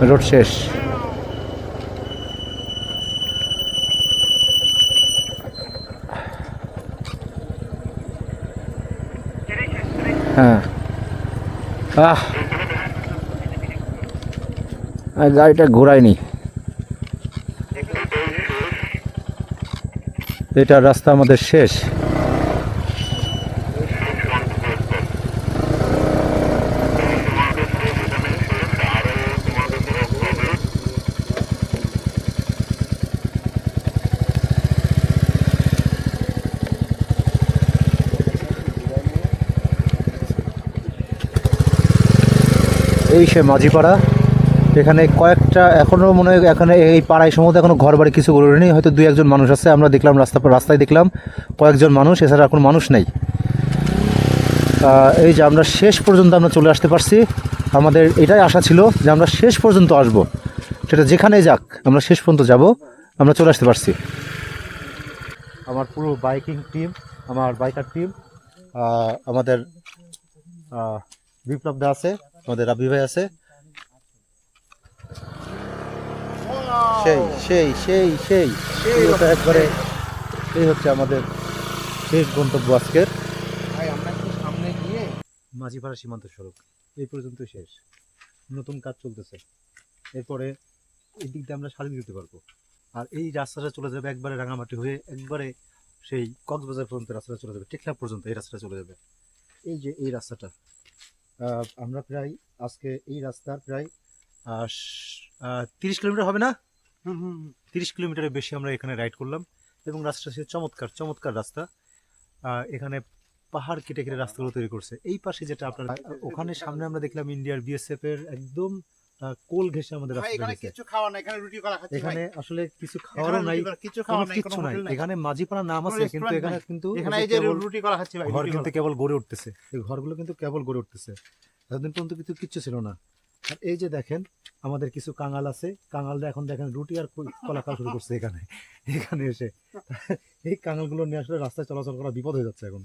Road শেষ। হ্যাঁ। আহ। গাড়িটা ঘোরায়নি। এটা রাস্তা আমাদের শেষ। এই সে মাঝিপাড়া। এখানে কয়েকটা এখনও মনে হয় এখানে এই পাড়ায় সম্ভবত এখনও ঘর বাড়ি কিছু গড়ে নেই হয়তো দুই একজন মানুষ আছে, আমরা দেখলাম রাস্তা রাস্তায় দেখলাম কয়েকজন মানুষ, এছাড়া এখন মানুষ নেই। এই যে আমরা শেষ পর্যন্ত আমরা চলে আসতে পারছি। আমাদের এটাই আশা ছিল যে আমরা শেষ পর্যন্ত আসব। সেটা যেখানেই যাক, আমরা শেষ পর্যন্ত যাব, আমরা চলে আসতে পারছি। আমার পুরো বাইকিং টিম, আমার বাইকার টিম আমাদের বিপ্লব দা আছে। আমাদের রাবি ভাই আছে? সেই সেই সেই সেই। ওটা একবারে এই হচ্ছে আমাদের শেষ গন্তব্য আজকের। সামনে গিয়ে মাঝিপাড়া সীমান্ত সড়ক। এই পর্যন্ত শেষ। নতুন কাজ চলতেছে। এরপরে এই দিক দিয়ে আমরা সারি দিতে পারব। আর এই রাস্তাটা চলে যাবে একবারে রাঙামাটি হয়ে একবারে সেই কক্সবাজার পর্যন্ত রাস্তাটা চলে যাবে। টেকলা পর্যন্ত এই রাস্তাটা চলে যাবে। এই যে এই রাস্তাটা আমরা প্রায় আজকে এই রাস্তার প্রায় তিরিশ কিলোমিটার হবে না? তিরিশ কিলোমিটারের বেশি আমরা এখানে রাইড করলাম। এবং রাস্তাটা সে চমৎকার চমৎকার রাস্তা। আহ, এখানে পাহাড় কেটে কেটে রাস্তাগুলো তৈরি করছে। এই পাশে যেটা আপনার ওখানে সামনে আমরা দেখলাম ইন্ডিয়ার বিএসএফ এর একদম কোল ঘেসে আমাদের এখানে কিছু খাওয়া নাই এখানে রুটি কলা খাচ্ছি এখানে আসলে কিছু খাওয়ারও নাই কিছু খাওয়া নাই এখানে মাঝিপাড়া নাম আছে কিন্তু এখানে কিন্তু এখানে এই যে যে রুটি কলা খাচ্ছি ভাই ঘর কিন্তু কেবল গড়ে উঠতেছে। এই ঘরগুলো কিন্তু কেবল গড়ে উঠতেছে। এতদিন পর্যন্ত কিছু কিচ্ছু ছিল না। আর এই যে দেখেন আমাদের কিছু কাঙাল আছে। কাঙালরা এখন দেখেন রুটি আর কলা খাওয়া শুরু করছে এখানে। এখানে এসে। এই কাঙালগুলো নিয়ে আসলে রাস্তায় চলাচল করা বিপদ হয়ে যাচ্ছে এখন।